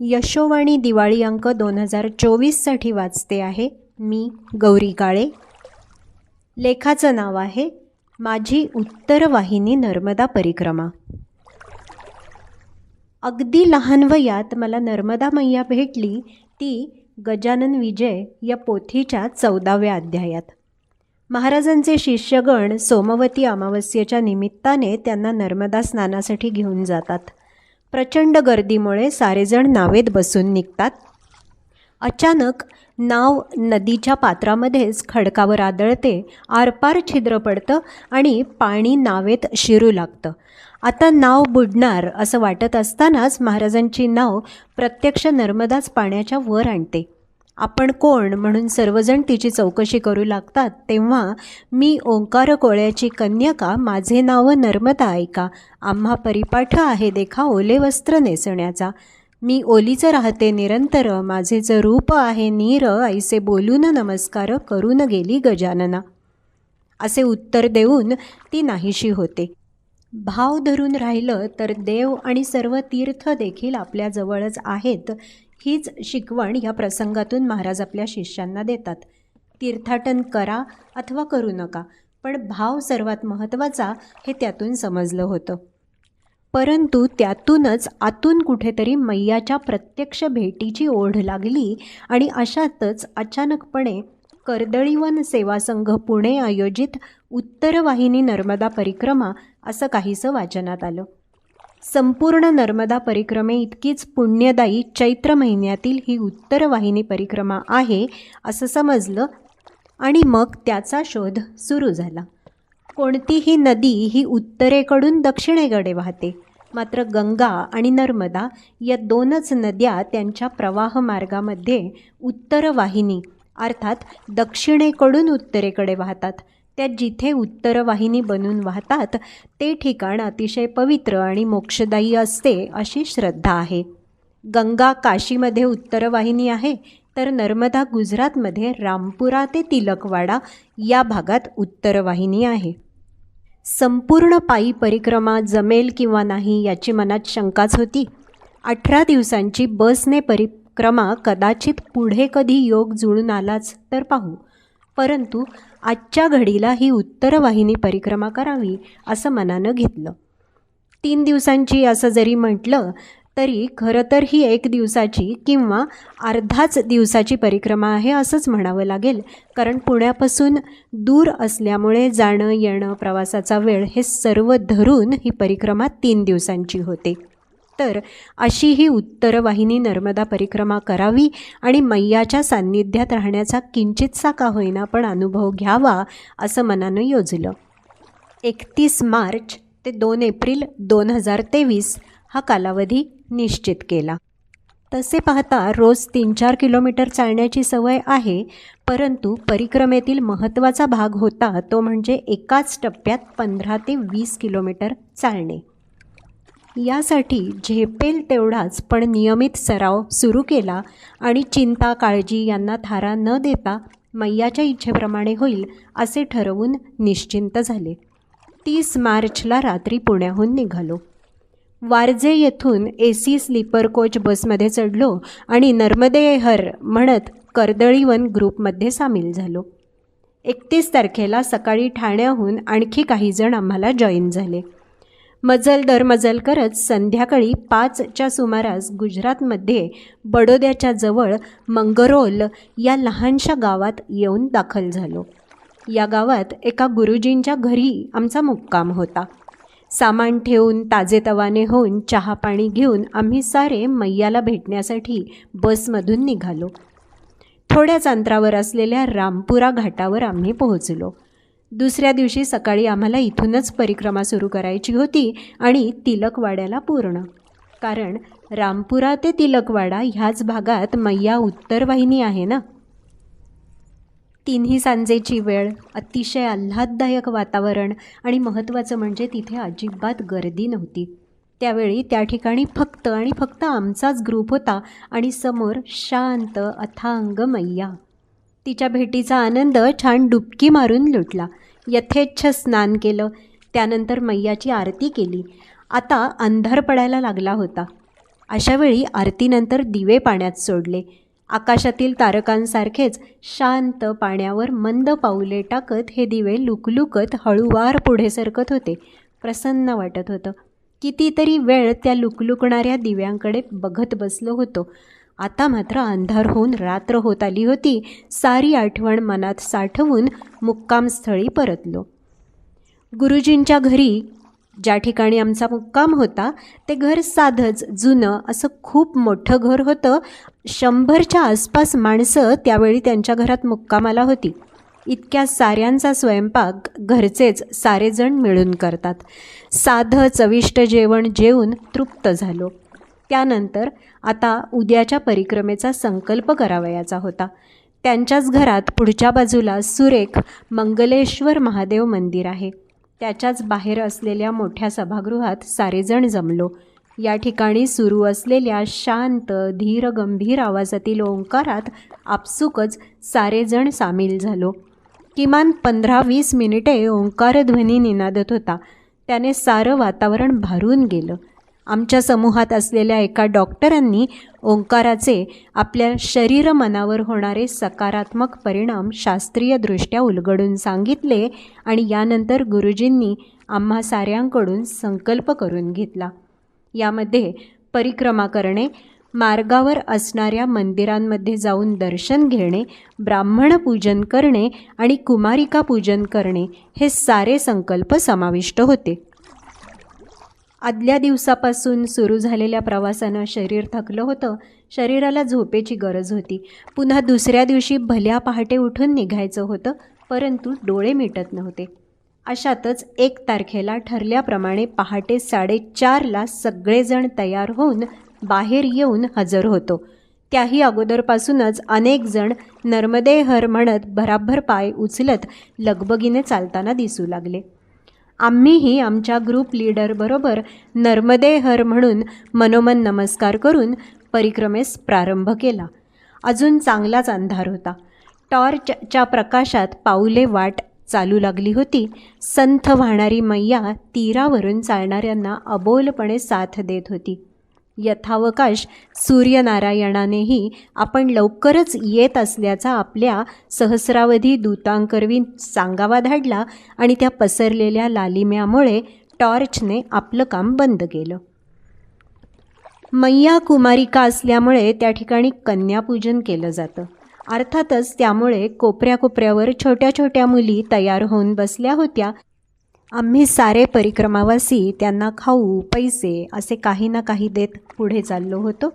यशोवाणी दिवाळी अंक दोन हजार चोवीससाठी वाचते आहे. मी गौरी काळे. लेखाचं नाव आहे माझी उत्तर वाहिनी नर्मदा परिक्रमा. अगदी लहान वयात मला नर्मदा मैया भेटली ती गजानन विजय या पोथीच्या चौदाव्या अध्यायात. महाराजांचे शिष्यगण सोमवती अमावस्येच्या निमित्ताने त्यांना नर्मदा स्नानासाठी घेऊन जातात. प्रचंड गर्दीमुळे सारेजण नावेत बसून निघतात. अचानक नाव नदीच्या पात्रामध्येच खडकावर आदळते आरपार छिद्र पडतं आणि पाणी नावेत शिरू लागतं. आता नाव बुडणार असं वाटत असतानाच महाराजांची नाव प्रत्यक्ष नर्मदाच पाण्याच्या वर आणते. आपण कोण म्हणून सर्वजण तिची चौकशी करू लागतात तेव्हा मी ओंकार कोळ्याची कन्यका माझे नाव नर्मदा ऐका. आम्हा परिपाठ आहे देखा ओले वस्त्र नेसण्याचा. मी ओलीचं राहते निरंतर माझेचं रूप आहे नीर ऐसे बोलून नमस्कार करून गेली गजानना. असे उत्तर देऊन ती नाहीशी होते. भाव धरून राहिलं तर देव आणि सर्व तीर्थ देखील आपल्याजवळच आहेत. हीच शिकवण या प्रसंगातून महाराज आपल्या शिष्यांना देतात. तीर्थाटन करा अथवा करू नका पण भाव सर्वात महत्त्वाचा हे त्यातून समजलं होतं. परंतु त्यातूनच आतून कुठेतरी मैयाच्या प्रत्यक्ष भेटीची ओढ लागली आणि अशातच अचानकपणे कर्दळीवन सेवा संघ पुणे आयोजित उत्तरवाहिनी नर्मदा परिक्रमा असं काहीसं वाचनात आलं. संपूर्ण नर्मदा परिक्रमे इतकीच पुण्यदायी चैत्र महिन्यातील ही उत्तरवाहिनी परिक्रमा आहे असं समजलं आणि मग त्याचा शोध सुरू झाला. कोणतीही नदी ही उत्तरेकडून दक्षिणेकडे वाहते. मात्र गंगा आणि नर्मदा या दोनच नद्या त्यांच्या प्रवाह मार्गामध्ये उत्तर वाहिनी अर्थात दक्षिणेकडून उत्तरेकडे वाहतात. त्या जिथे उत्तरवाहिनी बनून वाहतात ते ठिकाण अतिशय पवित्र आणि मोक्षदायी असते अशी श्रद्धा आहे. गंगा काशीमध्ये उत्तरवाहिनी आहे तर नर्मदा गुजरातमध्ये रामपुरा ते तिलकवाडा या भागात उत्तरवाहिनी आहे. संपूर्ण पायी परिक्रमा जमेल किंवा नाही याची मनात शंकाच होती. अठरा दिवसांची बसने परिक्रमा कदाचित पुढे कधी योग जुळून आलाच तर पाहू. परंतु आजच्या घडीला ही उत्तरवाहिनी परिक्रमा करावी असं मनानं घेतलं. तीन दिवसांची असं जरी म्हटलं तरी खरं तर ही एक दिवसाची किंवा अर्धाच दिवसाची परिक्रमा आहे असंच म्हणावं लागेल कारण पुण्यापासून दूर असल्यामुळे जाणं येणं प्रवासाचा वेळ हे सर्व धरून ही परिक्रमा तीन दिवसांची होते. तर अशी ही उत्तरवाहिनी नर्मदा परिक्रमा करावी आणि मैयाच्या सान्निध्यात राहण्याचा किंचितसा का होईना पण अनुभव घ्यावा असं मनानं योजलं. एकतीस मार्च ते दोन एप्रिल दोन हजार तेवीस हा कालावधी निश्चित केला. तसे पाहता रोज तीन चार किलोमीटर चालण्याची सवय आहे परंतु परिक्रमेतील महत्त्वाचा भाग होता तो म्हणजे एकाच टप्प्यात पंधरा ते वीस किलोमीटर चालणे. यासाठी झेपेल तेवढाच पण नियमित सराव सुरू केला आणि चिंता काळजी यांना थारा न देता मैयाच्या इच्छेप्रमाणे होईल असे ठरवून निश्चिंत झाले. तीस मार्चला रात्री पुण्याहून निघालो. वारजे येथून ए सी स्लीपर कोच बसमध्ये चढलो आणि नर्मदेहर म्हणत कर्दळीवन ग्रुपमध्ये सामील झालो. एकतीस तारखेला सकाळी ठाण्याहून आणखी काही जण आम्हाला जॉईन झाले. मजल दरमजल करत संध्याकाळी पाचच्या सुमारास गुजरातमध्ये बडोद्याच्या जवळ मंगरोल या लहानशा गावात येऊन दाखल झालो. या गावात एका गुरुजींच्या घरी आमचा मुक्काम होता. सामान ठेवून ताजेतवाने होऊन चहा पाणी घेऊन आम्ही सारे मैयाला भेटण्यासाठी बसमधून निघालो. थोड्याच अंतरावर असलेल्या रामपुरा घाटावर आम्ही पोहोचलो. दुसऱ्या दिवशी सकाळी आम्हाला इथूनच परिक्रमा सुरू करायची होती आणि तिलकवाड्याला पूर्ण. कारण रामपुरा ते तिलकवाडा ह्याच भागात मैया उत्तरवाहिनी आहे ना? तिन्ही सांजेची वेळ अतिशय आल्हाददायक वातावरण आणि महत्त्वाचं म्हणजे तिथे अजिबात गर्दी नव्हती. त्यावेळी त्या ठिकाणी फक्त आणि फक्त आमचाच ग्रुप होता आणि समोर शांत अथांग मैया. तिच्या भेटीचा आनंद छान डुबकी मारून लुटला. यथेच्छ स्नान केलं. त्यानंतर मैयाची आरती केली. आता अंधार पडायला लागला होता. अशावेळी आरतीनंतर दिवे पाण्यात सोडले. आकाशातील तारकांसारखेच शांत पाण्यावर मंद पाऊले टाकत हे दिवे लुकलुकत हळूवार पुढे सरकत होते. प्रसन्न वाटत होतं. कितीतरी वेळ त्या लुकलुकणाऱ्या दिव्यांकडे बघत बसलो होतो. आता मात्र अंधार होऊन रात्र होत आली होती. सारी आठवण मनात साठवून मुक्कामस्थळी परतलो. गुरुजींच्या घरी ज्या ठिकाणी आमचा मुक्काम होता ते घर साधंच जुनं असं खूप मोठं घर होतं. शंभरच्या आसपास माणसं त्यावेळी त्यांच्या घरात मुक्कामाला होती. इतक्या साऱ्यांचा स्वयंपाक घरचेच सारेजण मिळून करतात. साधं चविष्ट जेवण जेवून तृप्त झालो. त्यानंतर आता उद्याच्या परिक्रमेचा संकल्प करावयाचा होता. त्यांच्याच घरात पुढच्या बाजूला सुरेख मंगलेश्वर महादेव मंदिर आहे. त्याच्याच बाहेर असलेल्या मोठ्या सभागृहात सारेजण जमलो. या ठिकाणी सुरू असलेल्या शांत धीर गंभीर आवाजातील ओंकारात आपसुकच सारेजण सामील झालो. किमान पंधरा वीस मिनिटे ओंकारध्वनी निनादत होता. त्याने सारं वातावरण भारून गेलं. आमच्या समूहात असलेल्या एका डॉक्टरांनी ओंकाराचे आपल्या शरीर मनावर होणारे सकारात्मक परिणाम शास्त्रीयदृष्ट्या उलगडून सांगितले आणि यानंतर गुरुजींनी आम्हा साऱ्यांकडून संकल्प करून घेतला. यामध्ये परिक्रमा करणे मार्गावर असणाऱ्या मंदिरांमध्ये जाऊन दर्शन घेणे ब्राह्मण पूजन करणे आणि कुमारिका पूजन करणे हे सारे संकल्प समाविष्ट होते. आदल्या दिवसापासून सुरू झालेल्या प्रवासानं शरीर थकलं होतं. शरीराला झोपेची गरज होती. पुन्हा दुसऱ्या दिवशी भल्या पहाटे उठून निघायचं होतं परंतु डोळे मिटत नव्हते. अशातच एक तारखेला ठरल्याप्रमाणे पहाटे साडेचारला सगळेजण तयार होऊन बाहेर येऊन हजर होतो. त्याही अगोदरपासूनच अनेक जण नर्मदे हर म्हणत भराभर पाय उचलत लगबगीने चालताना दिसू लागले. आम्हीही आमच्या ग्रुप लीडरबरोबर नर्मदे हर म्हणून मनोमन नमस्कार करून परिक्रमेस प्रारंभ केला. अजून चांगलाच अंधार होता. टॉर्चच्या प्रकाशात पाऊले वाट चालू लागली होती. संथ वाहणारी मैया तीरावरून चालणाऱ्यांना अबोलपणे साथ देत होती. यथावकाश सूर्यनारायणानेही आपण लवकरच येत असल्याचा आपल्या सहस्रावधी दूतांकरवी सांगावा धाडला आणि त्या पसरलेल्या लालिम्यामुळे टॉर्चने आपलं काम बंद केलं. मैया कुमारिका असल्यामुळे त्या ठिकाणी कन्यापूजन केलं जातं. अर्थातच त्यामुळे कोपऱ्या कोपऱ्यावर छोट्या छोट्या मुली तयार होऊन बसल्या होत्या. आम्ही सारे परिक्रमावासी त्यांना खाऊ पैसे असे काही ना काही देत पुढे चाललो होतो.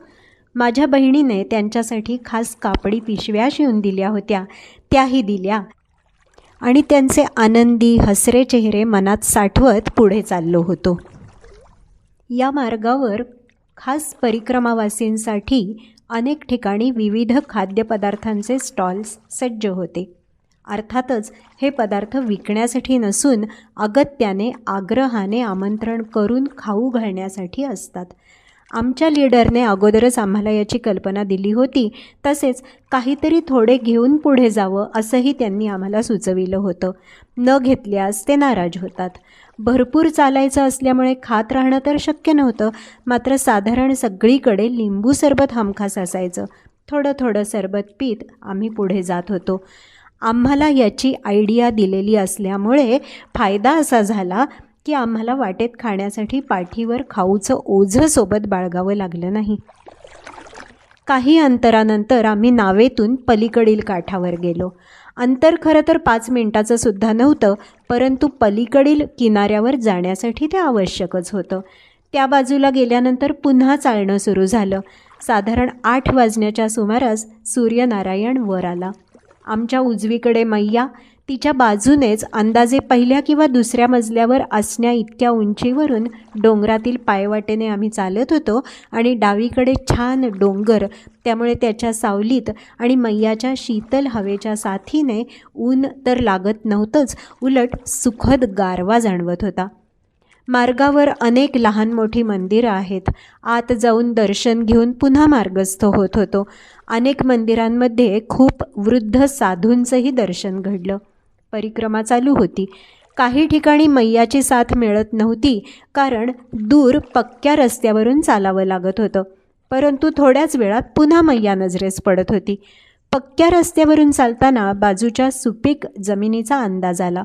माझ्या बहिणीने त्यांच्यासाठी खास कापडी पिशव्या शिवून दिल्या होत्या त्याही दिल्या. आणि त्यांचे आनंदी हसरे चेहरे मनात साठवत पुढे चाललो होतो. या मार्गावर खास परिक्रमावासींसाठी अनेक ठिकाणी विविध खाद्यपदार्थांचे स्टॉल्स सज्ज होते. अर्थातच हे पदार्थ विकण्यासाठी नसून अगत्याने आग्रहाने आमंत्रण करून खाऊ घालण्यासाठी असतात. आमच्या लीडरने अगोदरच आम्हाला याची कल्पना दिली होती. तसेच काहीतरी थोडे घेऊन पुढे जावं असंही त्यांनी आम्हाला सुचविलं होतं. न घेतल्यास ते नाराज होतात. भरपूर चालायचं असल्यामुळे खात राहणं तर शक्य नव्हतं. मात्र साधारण सगळीकडे लिंबू सरबत हमखास असायचं. थोडं थोडं सरबत पीत आम्ही पुढे जात होतो. आम्हाला याची आयडिया दिलेली असल्यामुळे फायदा असा झाला की आम्हाला वाटेत खाण्यासाठी पाठीवर खाऊचं ओझं सोबत बाळगावं लागलं नाही. काही अंतरानंतर आम्ही नावेतून पलीकडील काठावर गेलो. अंतर खरं तर पाच मिनटाचं सुद्धा नव्हतं परंतु पलीकडील किनाऱ्यावर जाण्यासाठी ते आवश्यकच होतं. त्या बाजूला गेल्यानंतर पुन्हा चालणं सुरू झालं. साधारण आठ वाजण्याच्या सुमारास सूर्यनारायण वर आला. आमच्या उजवीकडे मैया तिच्या बाजूनेच अंदाजे पहिल्या किंवा दुसऱ्या मजल्यावर असण्या इतक्या उंचीवरून डोंगरातील पायवाटेने आम्ही चालत होतो आणि डावीकडे छान डोंगर त्यामुळे त्याच्या सावलीत आणि मैयाच्या शीतल हवेच्या साथीने ऊन तर लागत नव्हतंच उलट सुखद गारवा जाणवत होता. मार्गावर अनेक लहान मोठी मंदिरं आहेत. आत जाऊन दर्शन घेऊन पुन्हा मार्गस्थ होत होतो. अनेक मंदिरांमध्ये खूप वृद्ध साधूंचंही दर्शन घडलं. परिक्रमा चालू होती. काही ठिकाणी मैयाची साथ मिळत नव्हती कारण दूर पक्क्या रस्त्यावरून चालावं लागत होतं. परंतु थोड्याच वेळात पुन्हा मैया नजरेस पडत होती. पक्क्या रस्त्यावरून चालताना बाजूच्या सुपीक जमिनीचा अंदाज आला.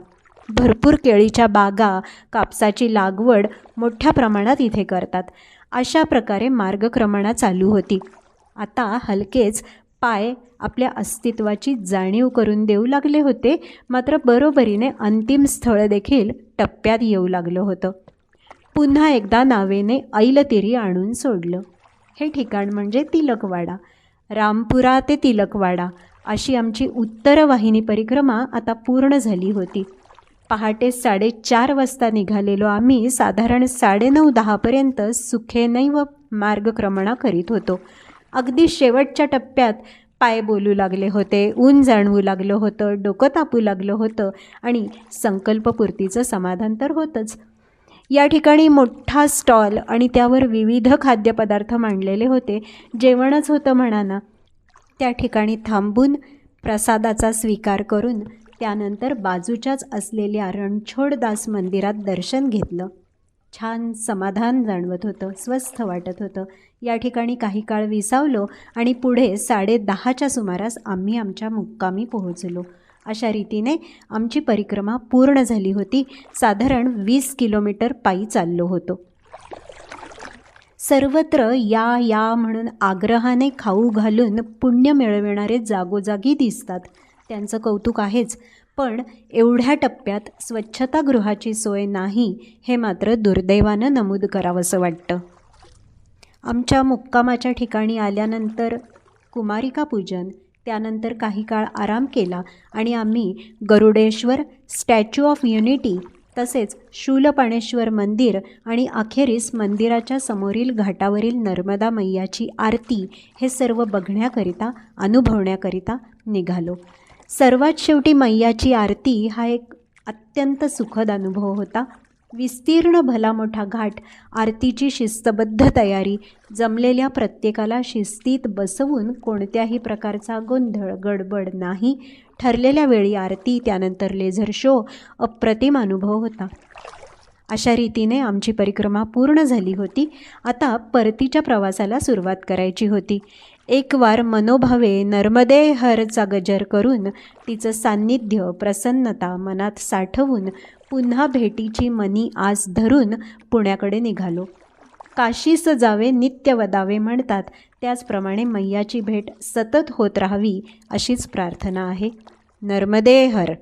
भरपूर केळीच्या बागा कापसाची लागवड मोठ्या प्रमाणात इथे करतात. अशा प्रकारे मार्गक्रमणा चालू होती. आता हलकेच पाय आपल्या अस्तित्वाची जाणीव करून देऊ लागले होते. मात्र बरोबरीने अंतिम स्थळ देखील टप्प्यात येऊ लागलं होतं. पुन्हा एकदा नावेने ऐलतिरी आणून सोडलं. हे ठिकाण म्हणजे तिलकवाडा. रामपुरा ते तिलकवाडा अशी आमची उत्तर वाहिनी परिक्रमा आता पूर्ण झाली होती. पहाटे साडेचार वाजता निघालेलो आम्ही साधारण साडेनऊ दहापर्यंत सुखेनैव मार्गक्रमणा करीत होतो. अगदी शेवटच्या टप्प्यात पाय बोलू लागले होते ऊन जाणवू लागलं होतं डोकं तापू लागलं होतं आणि संकल्पपूर्तीचं समाधान तर होतंच. या ठिकाणी मोठा स्टॉल आणि त्यावर विविध खाद्यपदार्थ मांडलेले होते जेवणच होतं म्हणा ना त्या ठिकाणी थांबून प्रसादाचा स्वीकार करून त्यानंतर बाजूच्याच असलेल्या रणछोडदास मंदिरात दर्शन घेतलं. छान समाधान जाणवत होतं स्वस्थ वाटत होतं. या ठिकाणी काही काळ विसावलो आणि पुढे साडे दहाच्या सुमारास आम्ही आमच्या मुक्कामी पोहोचलो. अशा रीतीने आमची परिक्रमा पूर्ण झाली होती. साधारण वीस किलोमीटर पायी चाललो होतो. सर्वत्र या या म्हणून आग्रहाने खाऊ घालून पुण्य मिळविणारे जागोजागी दिसतात. त्यांचं कौतुक आहेच. पण एवढ्या टप्प्यात स्वच्छतागृहाची सोय नाही हे मात्र दुर्दैवानं नमूद करावंसं वाटतं. आमच्या मुक्कामाच्या ठिकाणी आल्यानंतर कुमारिका पूजन त्यानंतर काही काळ आराम केला आणि आम्ही गरुडेश्वर स्टॅच्यू ऑफ युनिटी तसेच शूलपाणेश्वर मंदिर आणि अखेरीस मंदिराच्या समोरील घाटावरील नर्मदा मैयाची आरती हे सर्व बघण्याकरिता अनुभवण्याकरिता निघालो. सर्वात शेवटी मैयाची आरती हा एक अत्यंत सुखद अनुभव होता. विस्तीर्ण भला मोठा घाट आरतीची शिस्तबद्ध तयारी जमलेल्या प्रत्येकाला शिस्तीत बसवून कोणत्याही प्रकारचा गोंधळ गडबड नाही. ठरलेल्या वेळी आरती त्यानंतर लेझर शो अप्रतिम अनुभव होता. अशा रीतीने आमची परिक्रमा पूर्ण झाली होती. आता परतीच्या प्रवासाला सुरुवात करायची होती. एक वार मनोभावे नर्मदे हरचा गजर करून तिचं सान्निध्य प्रसन्नता मनात साठवून पुन्हा भेटीची मनी आस धरून पुण्याकडे निघालो. काशीस जावे नित्य वदावे म्हणतात. त्याचप्रमाणे मैयाची भेट सतत होत राहावी अशीच प्रार्थना आहे. नर्मदे हर